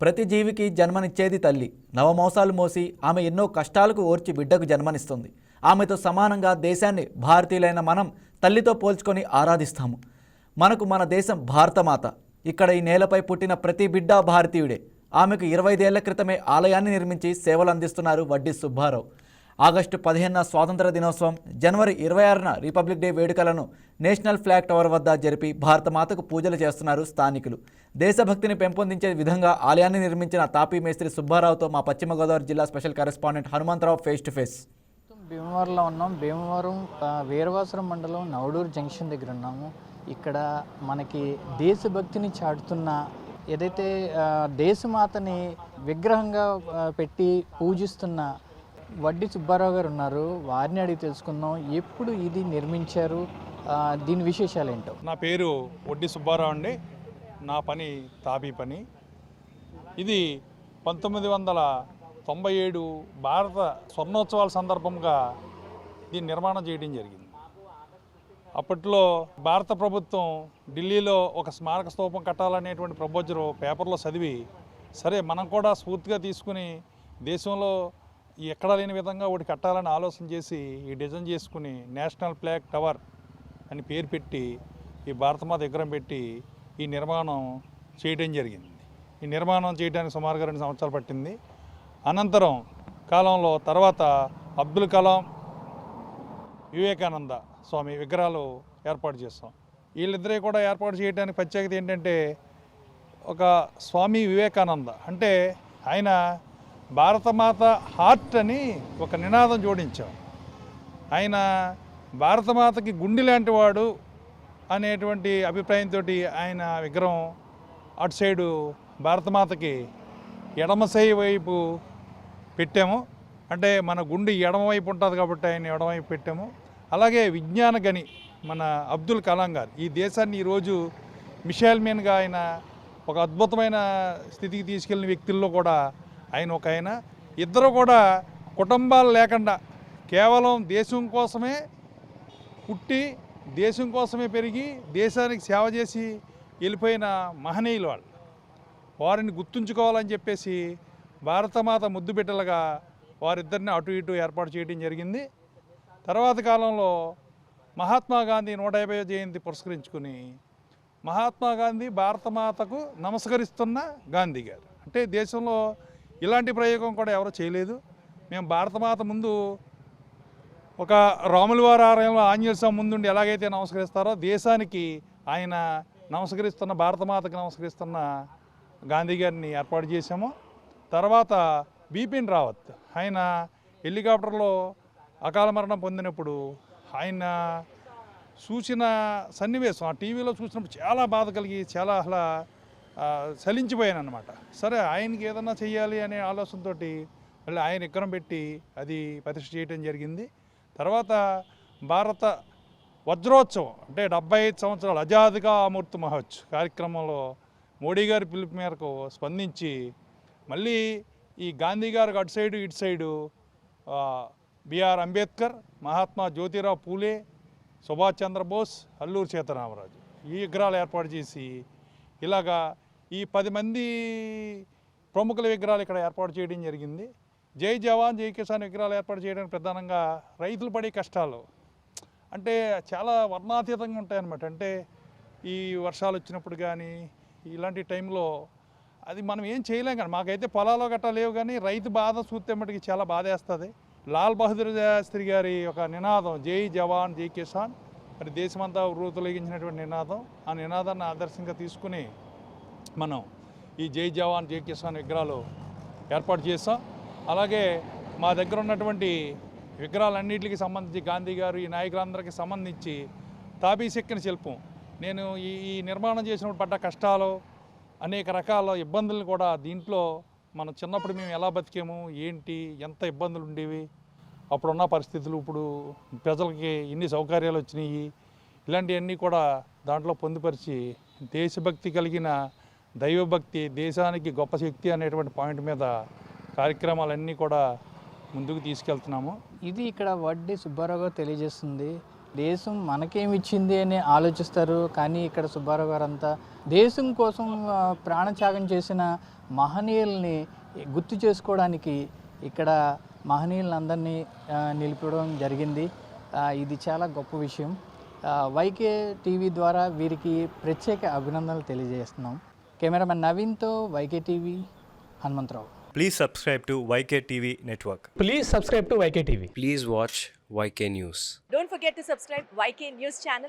ప్రతి జీవికి జన్మనిచ్చేది తల్లి. నవమోసాలు మోసి ఆమె ఎన్నో కష్టాలకు ఓర్చి బిడ్డకు జన్మనిస్తుంది. ఆమెతో సమానంగా దేశాన్ని భారతీయులైన మనం తల్లితో పోల్చుకొని ఆరాధిస్తాము. మనకు మన దేశం భారతమాత. ఇక్కడ ఈ నేలపై పుట్టిన ప్రతి బిడ్డ భారతీయుడే. ఆమెకు ఇరవైదేళ్ళ క్రితమే ఆలయాన్ని నిర్మించి సేవలు అందిస్తున్నారు వడ్డీ సుబ్బారావు. ఆగస్టు పదిహేనున స్వాతంత్ర దినోత్సవం జనవరి ఇరవై ఆరున రిపబ్లిక్ డే వేడుకలను నేషనల్ ఫ్లాగ్ టవర్ వద్ద జరిపి భారతమాతకు పూజలు చేస్తున్నారు స్థానికులు. దేశభక్తిని పెంపొందించే విధంగా ఆలయాన్ని నిర్మించిన తాపీ మేస్త్రి సుబ్బారావుతో మా పశ్చిమ గోదావరి జిల్లా special correspondent Hanumantharao face to face. భీమవరంలో ఉన్నాం. భీమవరం ఆ, వీరవాసరం మండలం నవడూరు జంక్షన్ దగ్గర ఉన్నాము. ఇక్కడ మనకి దేశభక్తిని చాటుతున్న ఏదైతే దేశమాతని విగ్రహంగా పెట్టి పూజిస్తున్న వడ్డీ సుబ్బారావు గారు ఉన్నారు. వారిని అడిగి తెలుసుకుందాం. ఎప్పుడు ఇది నిర్మించారు? దీని విశేషాలు ఏంటో? నా పేరు వడ్డీ సుబ్బారావు అండి. నా పని తాపీ పని. ఇది పంతొమ్మిది వందల తొంభై ఏడు భారత స్వర్ణోత్సవాల సందర్భంగా దీన్ని నిర్మాణం చేయడం జరిగింది. అప్పట్లో భారత ప్రభుత్వం ఢిల్లీలో ఒక స్మారక స్తూపం కట్టాలనేటువంటి ప్రపోజరు పేపర్లో చదివి సరే మనం కూడా స్ఫూర్తిగా తీసుకుని దేశంలో ఎక్కడా లేని విధంగా ఒకటి కట్టాలని ఆలోచన చేసి ఈ డిజైన్ చేసుకుని నేషనల్ ఫ్లాగ్ టవర్ అని పేరు పెట్టి ఈ భారతమాత విగ్రహం పెట్టి ఈ నిర్మాణం చేయడం జరిగింది. ఈ నిర్మాణం చేయడానికి సుమారుగా రెండు సంవత్సరాలు పట్టింది. అనంతరం కాలంలో తర్వాత అబ్దుల్ కలాం వివేకానంద స్వామి విగ్రహాలు ఏర్పాటు చేస్తాం వీళ్ళిద్దరే కూడా ఏర్పాటు చేయడానికి ప్రత్యేకత ఏంటంటే ఒక స్వామి వివేకానంద అంటే ఆయన భారతమాత హార్ట్ అని ఒక నినాదం జోడించాం. ఆయన భారతమాతకి గుండె లాంటి వాడు అనేటువంటి అభిప్రాయంతో ఆయన విగ్రహం అటు సైడు భారతమాతకి ఎడమసై వైపు పెట్టాము. అంటే మన గుండె ఎడమవైపు ఉంటుంది కాబట్టి ఆయన ఎడమవైపు పెట్టాము. అలాగే విజ్ఞాన గని మన అబ్దుల్ కలాం గారు ఈ దేశాన్ని ఈరోజు మిషైల్ మీన్గా ఆయన ఒక అద్భుతమైన స్థితికి తీసుకెళ్ళిన వ్యక్తుల్లో కూడా ఆయన ఒక ఆయన. ఇద్దరు కూడా కుటుంబాలు లేకుండా కేవలం దేశం కోసమే పుట్టి దేశం కోసమే పెరిగి దేశానికి సేవ చేసి వెళ్ళిపోయిన మహనీయులు వాళ్ళు. వారిని గుర్తుంచుకోవాలని చెప్పేసి భారతమాత ముద్దు బిడ్డలుగా వారిద్దరిని అటు ఇటు ఏర్పాటు చేయడం జరిగింది. తర్వాత కాలంలో మహాత్మా గాంధీ నూట యాభై జయంతి పురస్కరించుకుని మహాత్మా గాంధీ భారతమాతకు నమస్కరిస్తున్న గాంధీ గారు. అంటే దేశంలో ఇలాంటి ప్రయోగం కూడా ఎవరు చేయలేదు. మేము భారతమాత ముందు ఒక రాములవారి ఆలయంలో ఆంజనేయ స్వామి ముందుండి ఎలాగైతే నమస్కరిస్తారో దేశానికి ఆయన నమస్కరిస్తున్న భారతమాతకు నమస్కరిస్తున్న గాంధీ గారిని ఏర్పాటు చేశాము. తర్వాత బిపిన్ రావత్ ఆయన హెలికాప్టర్లో అకాల మరణం పొందినప్పుడు ఆయన చూసిన సన్నివేశం ఆ టీవీలో చూసినప్పుడు చాలా బాధ కలిగి చాలా అసలు సలించిపోయాను చలించిపోయాను అనమాట సరే ఆయనకి ఏదన్నా చేయాలి అనే ఆలోచనతోటి మళ్ళీ ఆయన విగ్రహం పెట్టి అది ప్రతిష్ఠ చేయడం జరిగింది. తర్వాత భారత వజ్రోత్సవం అంటే డెబ్బై ఐదు సంవత్సరాలు అజాదిగా అమూర్తి మహోత్స్ కార్యక్రమంలో మోడీ గారి పిలుపు మేరకు స్పందించి మళ్ళీ ఈ గాంధీ గారికి అటు సైడు ఇటు side B R Ambedkar Mahatma Jyotirao Phule Subhash Chandrabose Alluri Sitaramaraju ఈ విగ్రహాలు ఏర్పాటు చేసి ఇలాగా ఈ పది మంది ప్రముఖుల విగ్రహాలు ఇక్కడ ఏర్పాటు చేయడం జరిగింది. జై జవాన్ జై కిసాన్ విగ్రహాలు ఏర్పాటు చేయడానికి ప్రధానంగా రైతులు పడే కష్టాలు. అంటే చాలా వర్ణాతీతంగా ఉంటాయన్నమాట. అంటే ఈ వర్షాలు వచ్చినప్పుడు కానీ ఇలాంటి టైంలో అది మనం ఏం చేయలేం కానీ మాకైతే పొలాలు గట్టా లేవు కానీ రైతు బాధ చూస్తే మటుకి చాలా బాధ వేస్తుంది లాల్ బహదూర్ శాస్త్రి గారి ఒక నినాదం జై జవాన్ జై కిసాన్ మరి దేశమంతా తొలగించినటువంటి నినాదం ఆ నినాదాన్ని ఆదర్శంగా తీసుకుని మనం ఈ జై జవాన్ జై కిసాన్ విగ్రహాలు ఏర్పాటు చేస్తాం అలాగే మా దగ్గర ఉన్నటువంటి విగ్రహాలన్నింటికి సంబంధించి గాంధీ గారు ఈ నాయకులందరికీ సంబంధించి తాపీ శిల్పం. నేను ఈ ఈ నిర్మాణం చేసినప్పుడు పడ్డ కష్టాలు అనేక రకాల ఇబ్బందులను కూడా దీంట్లో మనం చిన్నప్పుడు మేము ఎలా బతికాము ఏంటి ఎంత ఇబ్బందులు ఉండేవి అప్పుడున్న పరిస్థితులు ఇప్పుడు ప్రజలకి ఎన్ని సౌకర్యాలు వచ్చినాయి ఇలాంటివన్నీ కూడా దాంట్లో పొందుపరిచి దేశభక్తి కలిగిన దైవభక్తి దేశానికి గొప్ప శక్తి అనేటువంటి పాయింట్ మీద కార్యక్రమాలన్నీ కూడా ముందుకు తీసుకెళ్తున్నాము. ఇది ఇక్కడ వడ్డీ సుబ్బారావు గారు తెలియజేస్తుంది. దేశం మనకేమి ఇచ్చింది అని ఆలోచిస్తారు. కానీ ఇక్కడ సుబ్బారావు గారు అంతా దేశం కోసం ప్రాణత్యాగం చేసిన మహనీయుల్ని గుర్తు చేసుకోవడానికి ఇక్కడ మహనీయులందరినీ నిలిపడం జరిగింది. ఇది చాలా గొప్ప విషయం. వైకే టీవీ ద్వారా వీరికి ప్రత్యేక అభినందనలు తెలియజేస్తున్నాం. Cameraman నవీన్తో YK TV Hanumantharao Please subscribe to YK TV Network. Please subscribe to YK TV. Please watch YK News. Don't forget to subscribe YK News channel